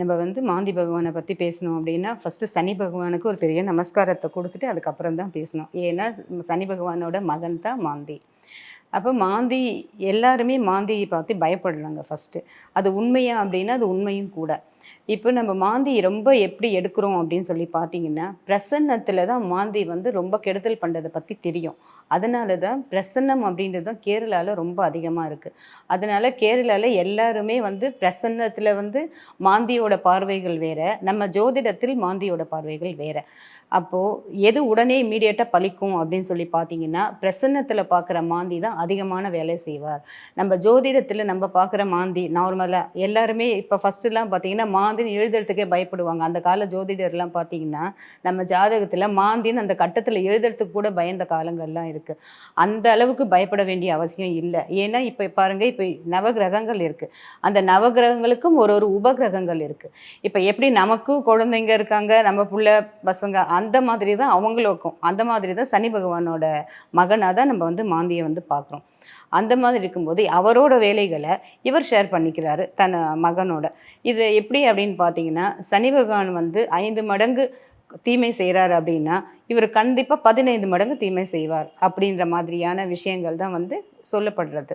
நம்ம வந்து மாந்தி பகவானை பற்றி பேசணும் அப்படின்னா ஃபஸ்ட்டு சனி பகவானுக்கு ஒரு பெரிய நமஸ்காரத்தை கொடுத்துட்டு அதுக்கப்புறம் தான் பேசணும். ஏன்னா சனி பகவானோட மகன் தான் மாந்தி. அப்போ மாந்தி எல்லாருமே மாந்தியை பார்த்து பயப்படுறாங்க ஃபஸ்ட்டு அது உண்மையா அப்படின்னா அது உண்மையும் கூட. இப்போ நம்ம மாந்தி ரொம்ப எப்படி எடுக்கிறோம் அப்படின்னு சொல்லி பார்த்தீங்கன்னா பிரசன்னத்தில் தான் மாந்தி வந்து ரொம்ப கெடுதல் பண்ணுறதை பற்றி தெரியும். அதனால தான் பிரசன்னம் அப்படின்றது தான் கேரளாவில் ரொம்ப அதிகமாக இருக்குது அதனால கேரளாவில் எல்லாருமே வந்து பிரசன்னத்தில் வந்து மாந்தியோட பார்வைகள் வேற நம்ம ஜோதிடத்தில் மாந்தியோட பார்வைகள் வேற. அப்போது எது உடனே இமீடியட்டாக பழிக்கும் அப்படின்னு சொல்லி பார்த்தீங்கன்னா பிரசன்னத்தில் பார்க்குற மாந்தி தான் அதிகமான வேலை செய்வார். நம்ம ஜோதிடத்தில் நம்ம பார்க்குற மாந்தி நார்மலாக எல்லாருமே இப்போ ஃபஸ்ட்டுலாம் பார்த்தீங்கன்னா மாந்தின்னு எழுதுறதுக்கே பயப்படுவாங்க. அந்த கால ஜோதிடர்லாம் பார்த்தீங்கன்னா நம்ம ஜாதகத்தில் மாந்தின்னு அந்த கட்டத்தில் எழுதுறதுக்கு கூட பயந்த காலங்கள்லாம் இருக்குது அந்த அளவுக்கு பயப்பட வேண்டிய அவசியம் இல்லை. ஏன்னா இப்போ பாருங்கள் இப்போ நவகிரகங்கள் இருக்குது அந்த நவகிரகங்களுக்கும் ஒரு ஒரு உபகிரகங்கள் இருக்குது இப்போ எப்படி நமக்கும் குழந்தைங்க இருக்காங்க நம்ம புள்ள பசங்க அந்த மாதிரி தான் அவங்களுக்கும். அந்த மாதிரி தான் சனி பகவானோட மகனாக தான் நம்ம வந்து மாந்தியை வந்து பார்க்குறோம் அந்த மாதிரி இருக்கும்போது அவரோட வேலைகளை இவர் ஷேர் பண்ணிக்கிறாரு தன் மகனோட. இது எப்படி அப்படின்னு பார்த்தீங்கன்னா சனி பகவான் வந்து ஐந்து மடங்கு தீமை செய்கிறார் அப்படின்னா இவர் கண்டிப்பாக பதினைந்து மடங்கு தீமை செய்வார் அப்படின்ற மாதிரியான விஷயங்கள் தான் வந்து சொல்லப்படுறது.